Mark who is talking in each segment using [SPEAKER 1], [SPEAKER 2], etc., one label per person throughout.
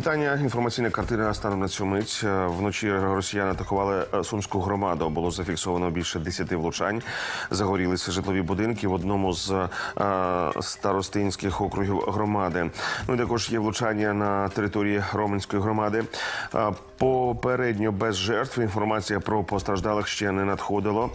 [SPEAKER 1] Вітання. Інформаційна картина стане на цю мить. Е, Вночі росіяни атакували е, сумську громаду. Було зафіксовано більше 10 влучань. Загорілися житлові будинки в одному з е, старостинських округів громади. Ну і також є влучання на території Роменської громади. Попередньо без жертв інформація про постраждалих ще не надходило.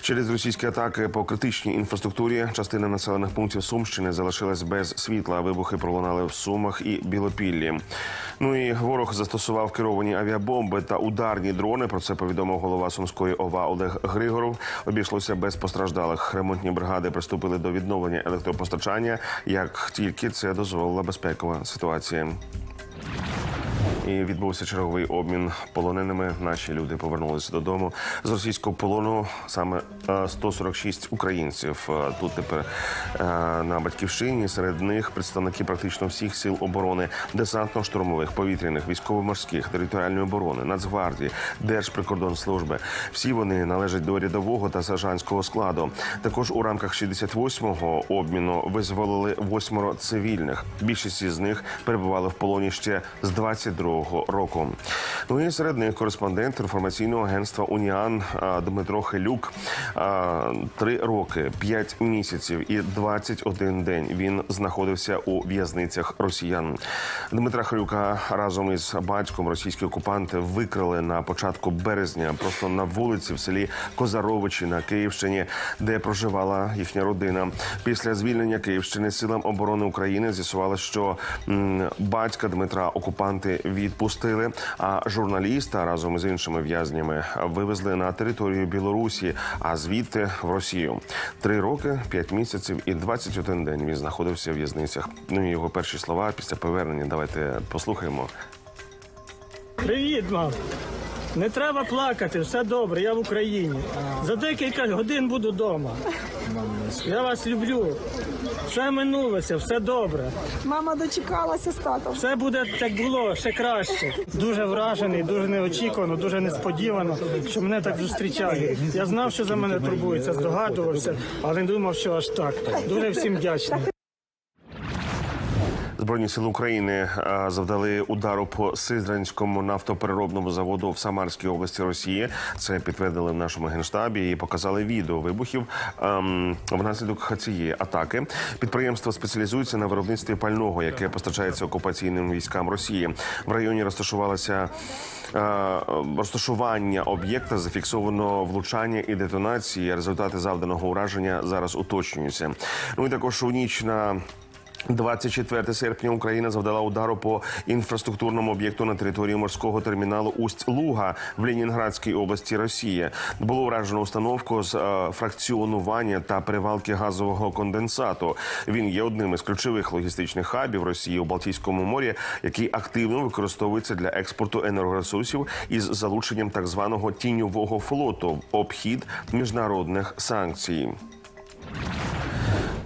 [SPEAKER 1] Через російські атаки по критичній інфраструктурі частина населених пунктів Сумщини залишилась без світла. Вибухи пролунали в Сумах і Білопіллі. Ну і ворог застосував керовані авіабомби та ударні дрони. Про це повідомив голова Сумської ОВА Олег Григоров. Обійшлося без постраждалих. Ремонтні бригади приступили до відновлення електропостачання, як тільки це дозволила безпекова ситуація. І відбувся черговий обмін полоненими. Наші люди повернулися додому з російського полону. Саме е, 146 українців е, тут тепер е, на батьківщині. Серед них представники практично всіх сил оборони, десантно-штурмових, повітряних, військово-морських, територіальної оборони, Нацгвардії, Держприкордонслужби. Всі вони належать до рядового та сержантського складу. Також у рамках 68-го обміну визволили восьмеро цивільних. Більшість із них перебували в полоні ще з 22-го року. Ну і серед них кореспондент інформаційного агентства Уніан Дмитро Хелюк. Три роки, п'ять місяців і 21 день він знаходився у в'язницях росіян. Дмитра Хелюка разом із батьком російські окупанти викрили на початку березня просто на вулиці в селі Козаровичі на Київщині, де проживала їхня родина. Після звільнення Київщини силам оборони України з'ясували, що батька Дмитра окупанти відпустили, а журналіста разом з іншими в'язнями вивезли на територію Білорусі, а звідти в Росію. Три роки, п'ять місяців і 21 день він знаходився в в'язницях. Ну і його перші слова після повернення. Давайте послухаємо.
[SPEAKER 2] Привіт, мам. Не треба плакати, все добре, я в Україні. За декілька годин буду вдома. Я вас люблю. Все минулося, все добре.
[SPEAKER 3] Мама дочекалася з татом.
[SPEAKER 2] Все буде як було, ще краще. Дуже вражений, дуже неочікувано, дуже несподівано, що мене так зустрічали. Я знав, що за мене турбується, здогадувався, але не думав, що аж так. Дуже всім вдячний.
[SPEAKER 1] Збройні сили України е, завдали удару по Сизранському нафтопереробному заводу в Самарській області Росії. Це підтвердили в нашому генштабі і показали відео вибухів ем, внаслідок цієї атаки. Підприємство спеціалізується на виробництві пального, яке постачається окупаційним військам Росії. В районі розташувалася е, розташування об'єкта. Зафіксовано влучання і детонації. Результати завданого ураження зараз уточнюються. Ну і також у ніч на 24 серпня Україна завдала удару по інфраструктурному об'єкту на території морського терміналу Усть-Луга в Ленінградській області Росії. Було вражено установку з е, фракціонування та перевалки газового конденсату. Він є одним із ключових логістичних хабів Росії у Балтійському морі, який активно використовується для експорту енергоресурсів із залученням так званого тіньового флоту в обхід міжнародних санкцій.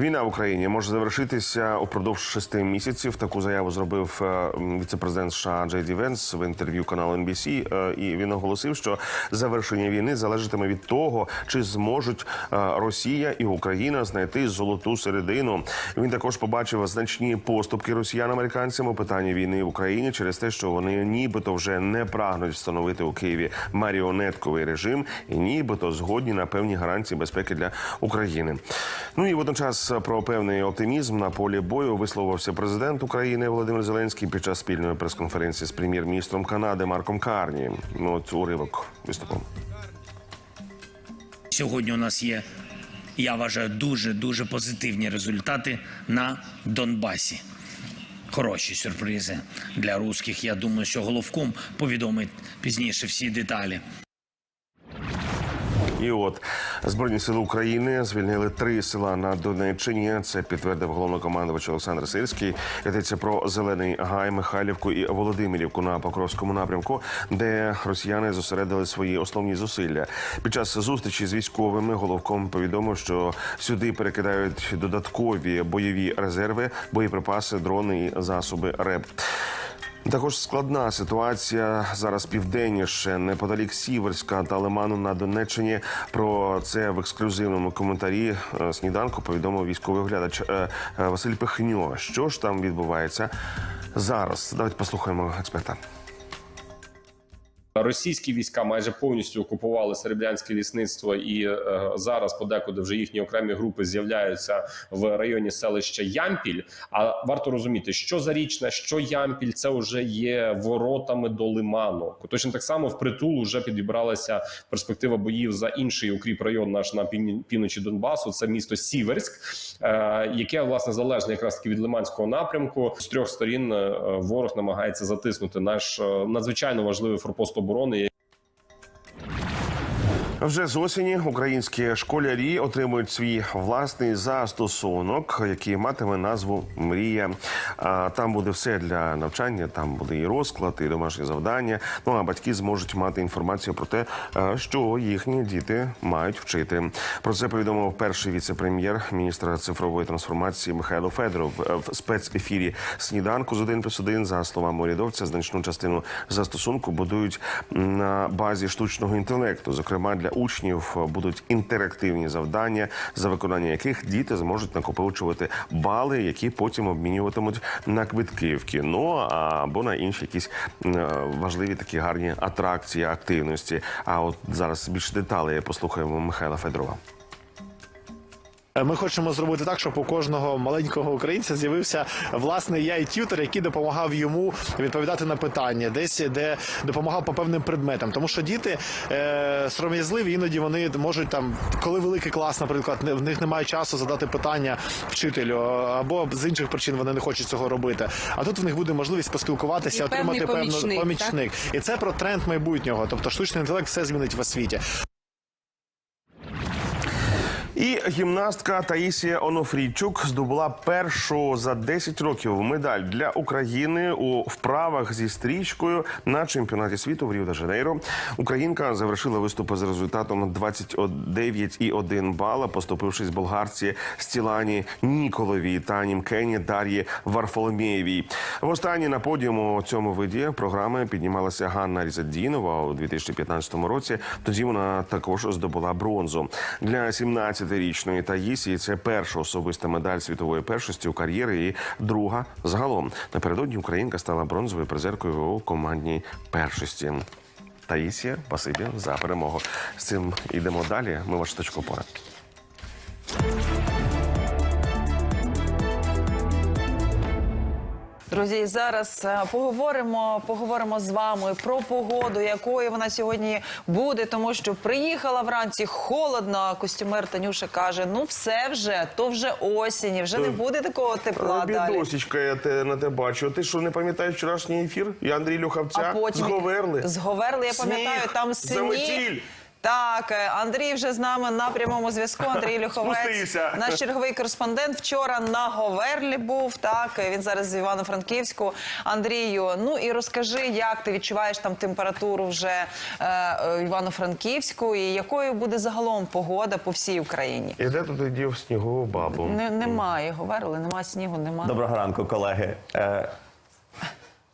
[SPEAKER 1] Війна в Україні може завершитися упродовж шести місяців. Таку заяву зробив е, віцепрезидент США Джей Ді Венс в інтерв'ю каналу NBC, е, і він оголосив, що завершення війни залежатиме від того, чи зможуть е, Росія і Україна знайти золоту середину. Він також побачив значні поступки росіян-американцям у питанні війни в Україні через те, що вони нібито вже не прагнуть встановити у Києві маріонетковий режим і нібито згодні на певні гарантії безпеки для України. Ну і водночас про певний оптимізм на полі бою висловився президент України Володимир Зеленський під час спільної прес-конференції з прем'єр-міністром Канади Марком Карні. Ну, от уривок виступу.
[SPEAKER 4] Сьогодні у нас є, я вважаю, дуже дуже позитивні результати на Донбасі. Хороші сюрпризи для русських. Я думаю, що головком повідомить пізніше всі деталі.
[SPEAKER 1] От збройні сили України звільнили три села на Донеччині. Це підтвердив головнокомандувач Олександр Сирський. Йдеться про Зелений Гай, Михайлівку і Володимирівку на Покровському напрямку, де росіяни зосередили свої основні зусилля. Під час зустрічі з військовими головком повідомив, що сюди перекидають додаткові бойові резерви, боєприпаси, дрони і засоби РЕП. Також складна ситуація зараз південніше, неподалік Сіверська та Лиману на Донеччині. Про це в ексклюзивному коментарі е, сніданку повідомив військовий оглядач е, е, Василь Пихньо. Що ж там відбувається? зараз. Давайте послухаємо експерта.
[SPEAKER 5] Російські війська майже повністю окупували серебрянське лісництво, і е, зараз подекуди вже їхні окремі групи з'являються в районі селища Ямпіль. А варто розуміти, що зарічне, що Ямпіль, це вже є воротами до лиману. Точно так само в притул вже підібралася перспектива боїв за інший укріп район наш на півночі Донбасу. Це місто Сіверськ, е, яке власне залежне якраз таки від лиманського напрямку. З трьох сторін е, ворог намагається затиснути наш е, надзвичайно важливий форпост оборони.
[SPEAKER 1] Вже з осені українські школярі отримують свій власний застосунок, який матиме назву Мрія. Там буде все для навчання. Там буде і розклад, і домашні завдання. Ну а батьки зможуть мати інформацію про те, що їхні діти мають вчити. Про це повідомив перший віце-прем'єр міністра цифрової трансформації Михайло Федоров в спецефірі сніданку з 1 плюс 1. За словами урядовця, значну частину застосунку будують на базі штучного інтелекту. Зокрема, для учнів будуть інтерактивні завдання, за виконання яких діти зможуть накопичувати бали, які потім обмінюватимуть на квитки в кіно або на інші якісь е, важливі такі гарні атракції, активності. А от зараз більше деталей послухаємо Михайла Федорова.
[SPEAKER 6] Е, Ми хочемо зробити так, щоб у кожного маленького українця з'явився власний AI-тютер, який допомагав йому відповідати на питання, десь де допомагав по певним предметам. Тому що діти е, сором'язливі, іноді вони можуть там, коли великий клас, наприклад, в них немає часу задати питання вчителю, або з інших причин вони не хочуть цього робити. А тут в них буде можливість поспілкуватися,
[SPEAKER 7] І певний
[SPEAKER 6] отримати певну
[SPEAKER 7] помічник,
[SPEAKER 6] помічник. І це про тренд майбутнього. Тобто штучний інтелект все змінить в освіті.
[SPEAKER 1] І гімнастка Таїсія Онофрійчук здобула першу за 10 років медаль для України у вправах зі стрічкою на чемпіонаті світу в Ріо-де-Жанейро. Українка завершила виступи з результатом 29,1 бала, поступившись болгарці Стілані Ніколовій та німкені Дар'ї Варфоломєєвій. Востаннє на подіуму цьому виді програми піднімалася Ганна Різадінова у 2015 році. Тоді вона також здобула бронзу для 17-річної Таїсії. Це перша особиста медаль світової першості у кар'єрі і друга загалом. Напередодні Українка стала бронзовою призеркою у командній першості. Таїсія, спасибі за перемогу. З цим йдемо далі. Ми ваш точку опори.
[SPEAKER 8] Друзі, зараз е, поговоримо, поговоримо з вами про погоду, якою вона сьогодні буде, тому що приїхала вранці холодно. а Костюмер Танюша каже: ну все вже, то вже осінь, і вже не буде такого тепла далі.
[SPEAKER 1] Бідосічка, я те на те бачу. Ти що не пам'ятаєш вчорашній ефір? Я Андрій Люхавця
[SPEAKER 8] А потім
[SPEAKER 1] зговерли.
[SPEAKER 8] Зговерли, я
[SPEAKER 1] Сніг,
[SPEAKER 8] пам'ятаю, там сніг.
[SPEAKER 1] заметіль.
[SPEAKER 8] Так, е, Андрій вже з нами на прямому зв'язку. Андрій Люховець,
[SPEAKER 1] Спустився.
[SPEAKER 8] наш черговий кореспондент. Вчора на Говерлі був. Так, е, він зараз з Івано-Франківську. Андрію, ну і розкажи, як ти відчуваєш там температуру вже е, е, Івано-Франківську, і якою буде загалом погода по всій Україні?
[SPEAKER 1] І де тут дів снігову бабу?
[SPEAKER 8] Не, немає Говерли, немає снігу, немає.
[SPEAKER 9] Доброго ранку, колеги. Е,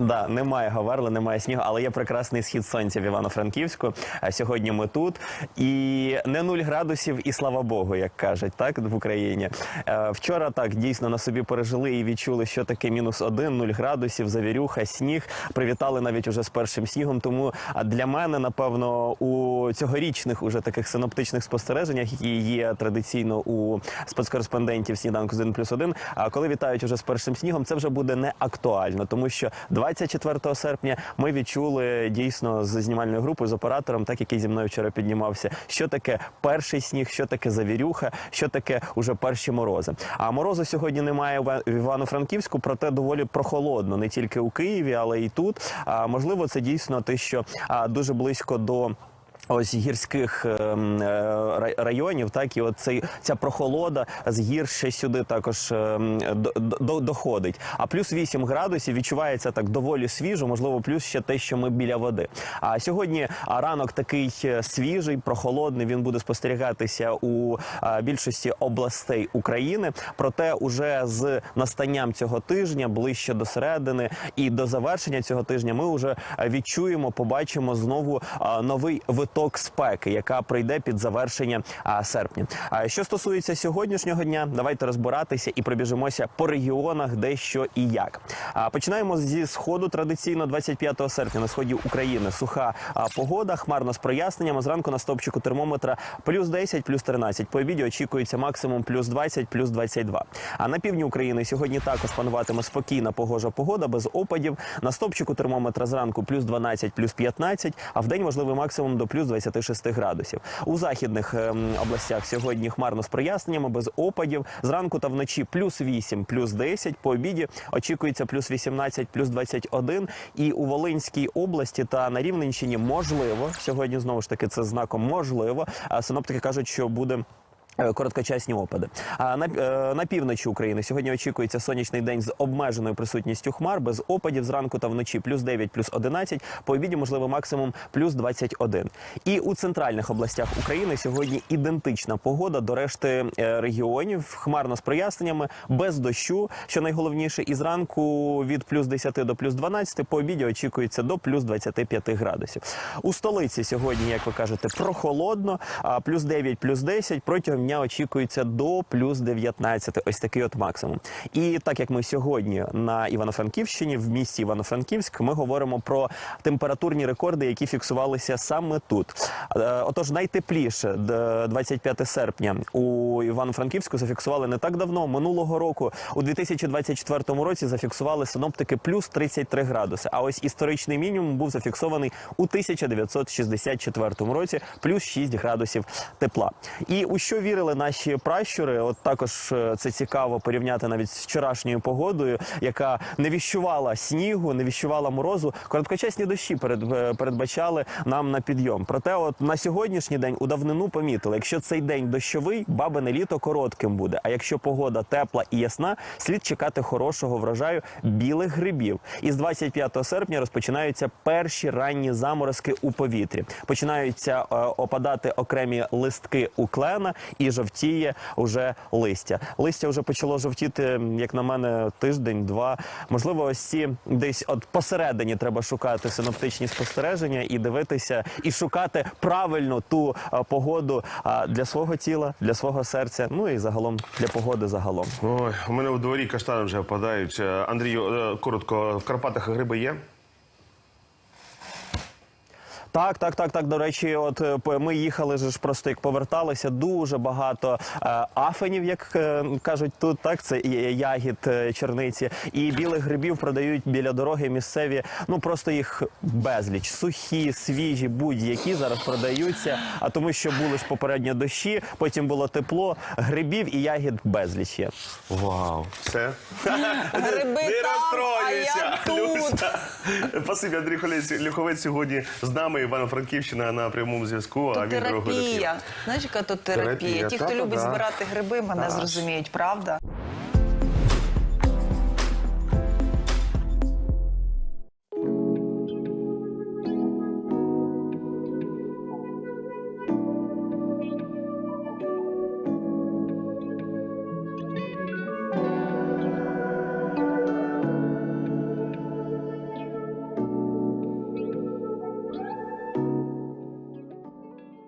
[SPEAKER 9] Да, немає Говерли, немає снігу, але є прекрасний схід сонця в Івано-Франківську. А сьогодні ми тут. І не нуль градусів, і слава Богу, як кажуть, так в Україні. Е, вчора так дійсно на собі пережили і відчули, що таке мінус один, нуль градусів, завірюха, сніг. Привітали навіть уже з першим снігом. Тому для мене, напевно, у цьогорічних уже таких синоптичних спостереженнях, які є традиційно у спецкореспондентів сніданку з 1 плюс 1, а коли вітають уже з першим снігом, це вже буде не актуально, тому що 24 серпня ми відчули дійсно з знімальною групою з оператором, так який зі мною вчора піднімався, що таке перший сніг, що таке завірюха, що таке уже перші морози. А морозу сьогодні немає в Івано-Франківську, проте доволі прохолодно не тільки у Києві, але й тут. А можливо, це дійсно те, що дуже близько до. Ось гірських ем, е, районів, так і от цей ця прохолода з гір ще сюди також ем, до, до, доходить. А плюс 8 градусів відчувається так доволі свіжо, можливо, плюс ще те, що ми біля води. А сьогодні ранок такий е, свіжий, прохолодний. Він буде спостерігатися у більшості областей України. Проте, уже з настанням цього тижня, ближче до середини і до завершення цього тижня, ми вже е, відчуємо, побачимо знову новий виток поток спеки, яка прийде під завершення серпня. А що стосується сьогоднішнього дня, давайте розбиратися і пробіжимося по регіонах, де що і як. А починаємо зі сходу. Традиційно 25 серпня на сході України суха погода, хмарно з проясненнями. Зранку на стопчику термометра плюс 10, плюс 13. По обіді очікується максимум плюс 20, плюс 22. А на півдні України сьогодні також пануватиме спокійна погожа погода без опадів. На стопчику термометра зранку плюс 12, плюс 15, а в день можливий максимум до плюс 26 градусів. У західних ем, областях сьогодні хмарно з проясненнями без опадів. Зранку та вночі плюс 8, плюс 10. По обіді очікується плюс 18, плюс 21. І у Волинській області та на Рівненщині можливо сьогодні знову ж таки це знаком можливо. А синоптики кажуть, що буде. Е, Короткочасні опади. А на, е, на півночі України сьогодні очікується сонячний день з обмеженою присутністю хмар, без опадів зранку та вночі плюс 9, плюс 11, по обіді можливо максимум плюс 21. І у центральних областях України сьогодні ідентична погода до решти е, регіонів, хмарно з проясненнями, без дощу, що найголовніше, і зранку від плюс 10 до плюс 12, по обіді очікується до плюс 25 градусів. У столиці сьогодні, як ви кажете, прохолодно, а плюс 9, плюс 10, протягом дня очікується до плюс 19. Ось такий от максимум. І так як ми сьогодні на Івано-Франківщині, в місті Івано-Франківськ, ми говоримо про температурні рекорди, які фіксувалися саме тут. Е, Отож, найтепліше д- 25 серпня у Івано-Франківську зафіксували не так давно. Минулого року у 2024 році зафіксували синоптики плюс 33 градуси. А ось історичний мінімум був зафіксований у 1964 році, плюс 6 градусів тепла. І у що вірили наші пращури? От також е, це цікаво порівняти навіть з вчорашньою погодою, яка не віщувала снігу, не віщувала морозу. Короткочасні дощі е, передбачали нам на підйом. Проте, от на сьогоднішній день у давнину помітили, якщо цей день дощовий, бабине літо коротким буде. А якщо погода тепла і ясна, слід чекати хорошого врожаю білих грибів. І з 25 серпня розпочинаються перші ранні заморозки у повітрі. Починаються е, опадати окремі листки у клена і жовтіє уже листя. Листя вже почало жовтіти, як на мене, тиждень-два. Можливо, ось ці десь от посередині треба шукати синоптичні спостереження і дивитися, і шукати правильно ту е, погоду для свого тіла, для свого серця, ну і загалом для погоди загалом.
[SPEAKER 1] Ой, у мене у дворі каштани вже опадають. Е, Андрію, е, коротко, в Карпатах гриби є?
[SPEAKER 9] Так, так, так, так. До речі, от е, ми їхали же ж просто як поверталися. Дуже багато е, афенів, як е, кажуть тут. Так, це ягід е, черниці, і білих грибів продають біля дороги місцеві. Ну просто їх безліч. Сухі, свіжі, будь-які зараз продаються. А тому, що були ж попередньо дощі, потім було тепло, грибів і ягід безліч є.
[SPEAKER 1] Вау, все.
[SPEAKER 8] Гриби
[SPEAKER 1] Не
[SPEAKER 8] там, а я тут.
[SPEAKER 1] Спасибі, Андрій Холець- Люховець сьогодні з нами, Івано-Франківщина на прямому зв'язку. А він
[SPEAKER 8] терапія. Знаєш, яка то терапія?
[SPEAKER 1] Терапія,
[SPEAKER 8] Ті, хто любить збирати гриби, мене
[SPEAKER 1] Так.
[SPEAKER 8] зрозуміють, правда?